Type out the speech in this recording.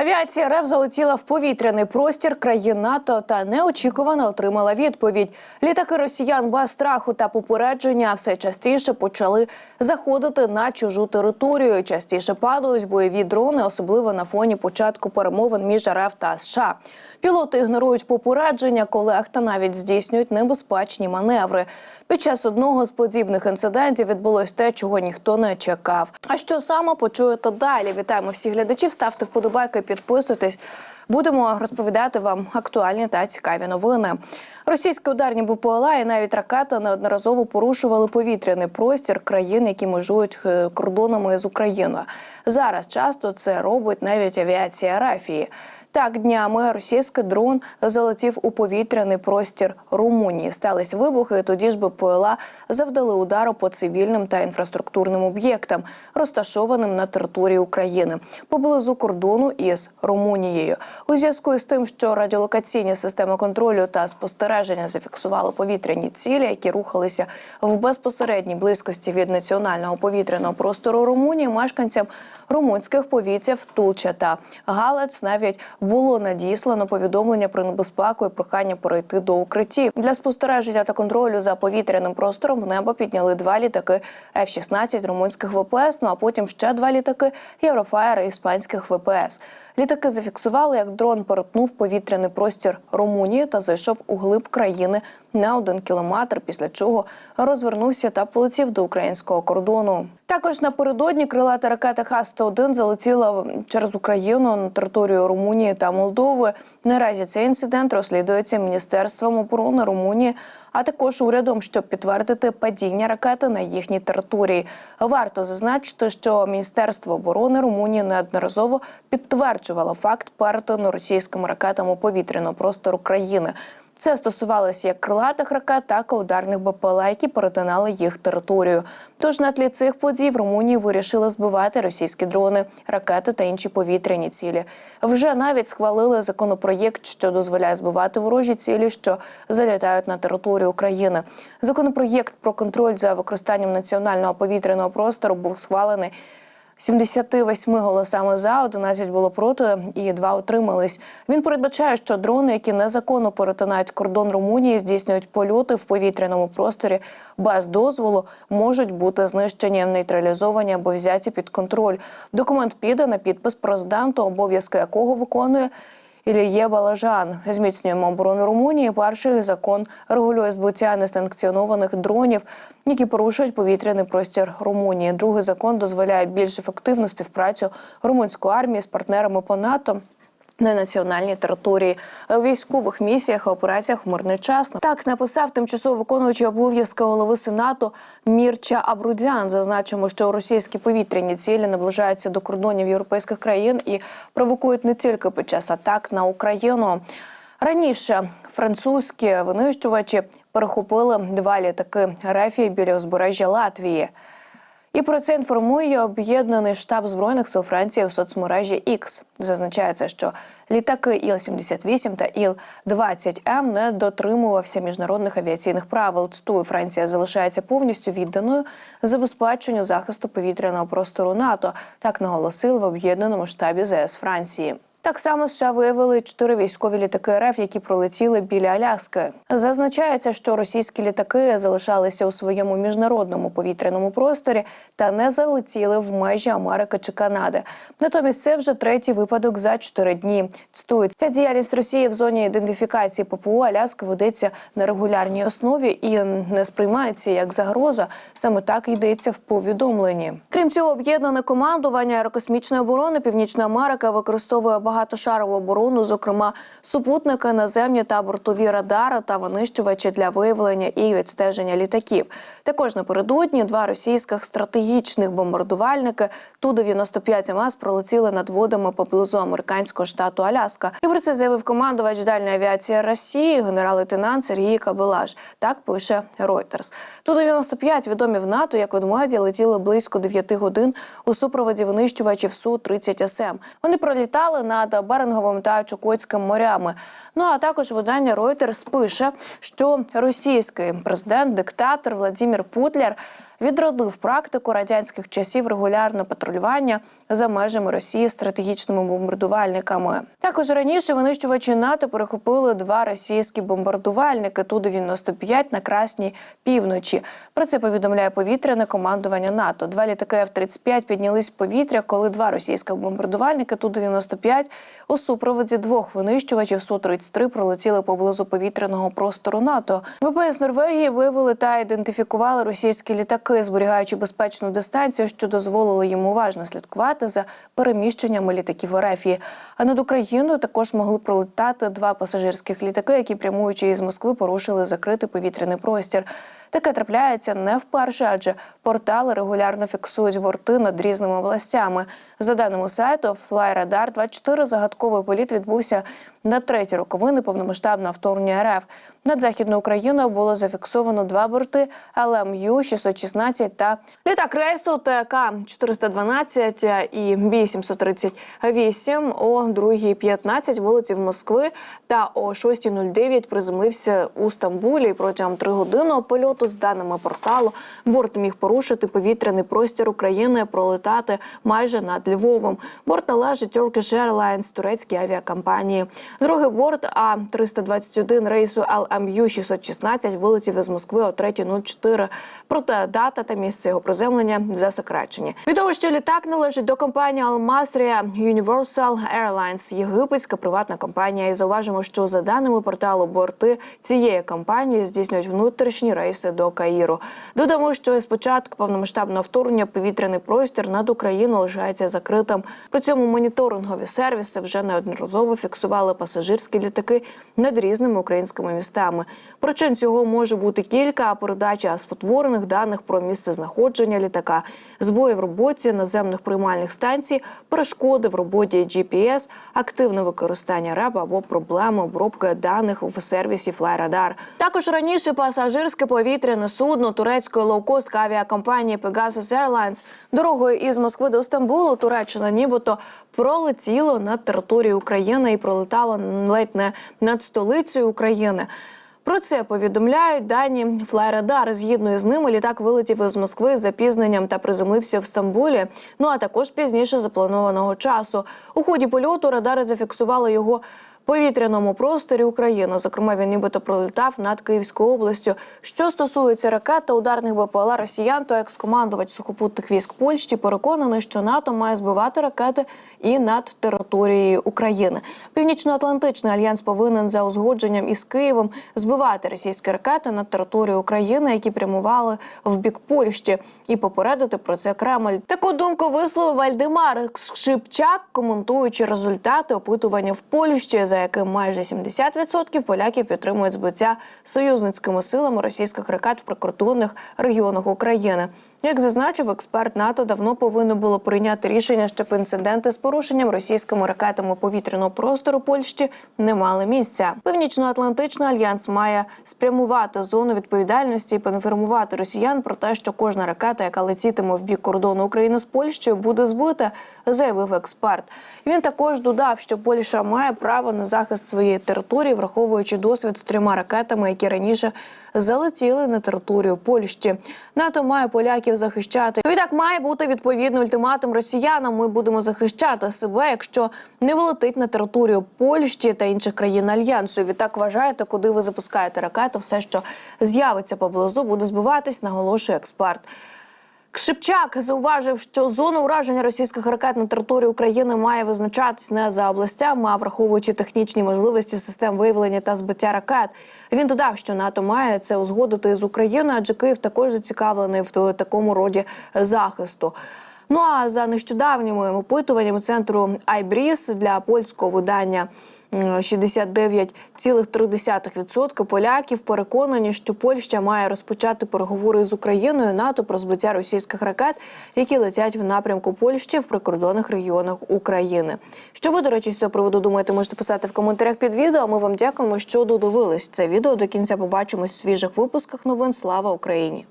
Авіація РФ залетіла в повітряний простір країн НАТО та неочікувано отримала відповідь. Літаки росіян без страху та попередження все частіше почали заходити на чужу територію. Частіше падають бойові дрони, особливо на фоні початку перемовин між РФ та США. Пілоти ігнорують попередження колег та навіть здійснюють небезпечні маневри. Під час одного з подібних інцидентів відбулось те, чого ніхто не чекав. А що саме почуєте далі? Вітаємо всіх глядачів. Ставте вподобайки, підписуйтесь. Будемо розповідати вам актуальні та цікаві новини. Російські ударні БПЛА і навіть ракета неодноразово порушували повітряний простір країн, які межують е, кордонами з Україною. Зараз часто це робить навіть авіація Рафії. Так, днями російський дрон залетів у повітряний простір Румунії. Стались вибухи. і Тоді ж БПЛА завдали удару по цивільним та інфраструктурним об'єктам, розташованим на території України поблизу кордону із Румунією. У зв'язку із тим, що радіолокаційні системи контролю та спостереження зафіксували повітряні цілі, які рухалися в безпосередній близькості від національного повітряного простору Румунії, мешканцям румунських повітрів Тулча та Галац навіть було надіслано повідомлення про небезпеку і прохання перейти до укриттів. Для спостереження та контролю за повітряним простором в небо підняли два літаки F-16 румунських ВПС. Ну а потім ще два літаки Єврофаєр іспанських ВПС. Літаки зафіксували, як дрон перетнув повітряний простір Румунії та зайшов у глиб країни на один кілометр, після чого розвернувся та полетів до українського кордону. Також напередодні крилата ракета Х-101 залетіла через Україну на територію Румунії та Молдови. Наразі цей інцидент розслідується Міністерством оборони Румунії, а також урядом, щоб підтвердити падіння ракети на їхній території. Варто зазначити, що Міністерство оборони Румунії неодноразово підтверджувало факт перетину російськими ракетами повітряного простору країни. Це стосувалося як крилатих ракет, так і ударних БПЛА, які перетинали їх територію. Тож на тлі цих подій в Румунії вирішили збивати російські дрони, ракети та інші повітряні цілі. Вже навіть схвалили законопроєкт, що дозволяє збивати ворожі цілі, що залітають на територію України. Законопроєкт про контроль за використанням національного повітряного простору був схвалений. 78 голосами за, 11 було проти і два утримались. Він передбачає, що дрони, які незаконно перетинають кордон Румунії, здійснюють польоти в повітряному просторі без дозволу, можуть бути знищені, нейтралізовані або взяті під контроль. Документ піде на підпис президенту, обов'язки якого виконує. Іліє Балажан зміцнюємо оборону Румунії. Перший закон регулює збиття несанкціонованих дронів, які порушують повітряний простір Румунії. Другий закон дозволяє більш ефективну співпрацю румунської армії з партнерами по НАТО. На національній території у військових місіях і операціях мирний час так написав тимчасово виконуючий обов'язки голови сенату Мірча Абрудян. Зазначимо, що російські повітряні цілі наближаються до кордонів європейських країн і провокують не тільки під час атак на Україну. Раніше французькі винищувачі перехопили два літаки рефії біля узбережжя Латвії. І про це інформує об'єднаний штаб збройних сил Франції у соцмережі X. Зазначається, що літаки Іл-78 та Іл-20М не дотримувався міжнародних авіаційних правил. Цитую, Франція залишається повністю відданою забезпеченню захисту повітряного простору НАТО. Так наголосили в об'єднаному штабі ЗС Франції. Так само США виявили чотири військові літаки РФ, які пролетіли біля Аляски. Зазначається, що російські літаки залишалися у своєму міжнародному повітряному просторі та не залетіли в межі Америки чи Канади. Натомість це вже третій випадок за чотири дні. Цитують, діяльність Росії в зоні ідентифікації ППО Аляски ведеться на регулярній основі і не сприймається як загроза. Саме так йдеться в повідомленні. Крім цього, об'єднане командування аерокосмічної оборони Північної Америки використовує багатошарову оборону, зокрема супутники, наземні та бортові радари та винищувачі для виявлення і відстеження літаків. Також напередодні два російських стратегічних бомбардувальники Ту-95 МС пролетіли над водами поблизу американського штату Аляска. І про це заявив командувач дальньої авіації Росії, генерал-лейтенант Сергій Кабелаш. Так пише Reuters. Ту-95 відомі в НАТО як ведмеді летіли близько 9 годин у супроводі винищувачів Су-30 СМ. Вони пролітали над Беринговим та Чукотським морями. Ну а також видання Reuters пише, що російський президент, диктатор Владимир Путляр відродив практику радянських часів регулярного патрулювання за межами Росії стратегічними бомбардувальниками. Також раніше винищувачі НАТО перехопили два російські бомбардувальники Ту-95 на красній півночі. Про це повідомляє повітряне командування НАТО. Два літаки F-35 піднялись в повітря, коли два російських бомбардувальники Ту-95 у супроводі двох винищувачів Су-33 пролетіли поблизу повітряного простору НАТО. ВПС Норвегії виявили та ідентифікували російські літаки, зберігаючи безпечну дистанцію, що дозволило їм уважно слідкувати за переміщеннями літаків РФ. А над Україною також могли пролетати два пасажирських літаки, які прямуючи із Москви порушили закритий повітряний простір. Таке трапляється не вперше, адже портали регулярно фіксують борти над різними областями. За даними сайту FlyRadar 24 загадковий політ відбувся на треті роковини повномасштабного вторгнення РФ. Над західною Україною було зафіксовано два борти ЛМЮ 616 та літак рейсу ТК 412 і Бі 738 о 2.15 вилетів Москви та о 6.09 приземлився у Стамбулі. Протягом три годинного польоту, з даними порталу, борт міг порушити повітряний простір України, пролетати майже над Львовом. Борт належить Turkish Airlines, турецькій авіакомпанії. Другий борт А 321 рейсу ЛМЮ 616 вилетів із Москви о 3.04. Проте дата та місце його приземлення засекречені. Відомо, що літак належить до компанії Almasria Universal Airlines, єгипетська приватна компанія. І зауважимо, що за даними порталу борти цієї компанії здійснюють внутрішні рейси до Каїру. Додамо, що з початку повномасштабного вторгнення повітряний простір над Україною лишається закритим. При цьому моніторингові сервіси вже неодноразово фіксували пасажирські літаки над різними українськими містами. Причин цього може бути кілька: а передача спотворених даних про місце знаходження літака, збої в роботі наземних приймальних станцій, перешкоди в роботі GPS, активне використання РЕБ або проблеми обробки даних в сервісі FlyRadar. Також раніше пасажирське повітряне судно турецької лоукост авіакомпанії Pegasus Airlines дорогою із Москви до Стамбулу Туреччина нібито пролетіло над територією України і пролетало ледь не над столицею України. Про це повідомляють дані Флайрадар. Згідно з ними, літак вилетів із Москви з запізненням та приземлився в Стамбулі. Ну а також пізніше запланованого часу. У ході польоту радари зафіксували його. Повітряному просторі України, зокрема, він нібито пролітав над Київською областю. Що стосується ракет та ударних БПЛА росіян, то екс-командувач сухопутних військ Польщі переконаний, що НАТО має збивати ракети і над територією України. Північно-Атлантичний альянс повинен за узгодженням із Києвом збивати російські ракети над територією України, які прямували в бік Польщі, і попередити про це Кремль. Таку думку висловив Вальдемар Шипчак, коментуючи результати опитування в Польщі, за яким майже 70% поляків підтримують збиття союзницькими силами російських ракет в прикордонних регіонах України. Як зазначив експерт НАТО, давно повинно було прийняти рішення, щоб інциденти з порушенням російськими ракетами повітряного простору Польщі не мали місця. Північно-Атлантичний альянс має спрямувати зону відповідальності і поінформувати росіян про те, що кожна ракета, яка летітиме в бік кордону України з Польщею, буде збита, заявив експерт. Він також додав, що Польща має право на захист своєї території, враховуючи досвід з трьома ракетами, які раніше залетіли на територію Польщі. НАТО має поляків захищати. Відтак має бути відповідний ультиматум росіянам. Ми будемо захищати себе, якщо не вилетить на територію Польщі та інших країн альянсу. Відтак вважаєте, куди ви запускаєте ракету, все, що з'явиться поблизу, буде збиватись, наголошує експерт. Шипчак зауважив, що зона ураження російських ракет на території України має визначатись не за областями, а враховуючи технічні можливості систем виявлення та збиття ракет. Він додав, що НАТО має це узгодити з Україною, адже Київ також зацікавлений в такому роді захисту. Ну а за нещодавніми опитуваннями центру Айбріс для польського видання. 69,3% поляків переконані, що Польща має розпочати переговори з Україною НАТО про збиття російських ракет, які летять в напрямку Польщі в прикордонних регіонах України. Що ви, до речі, з цього приводу думаєте, можете писати в коментарях під відео. Ми вам дякуємо, що додивились це відео. До кінця побачимось в свіжих випусках новин. Слава Україні!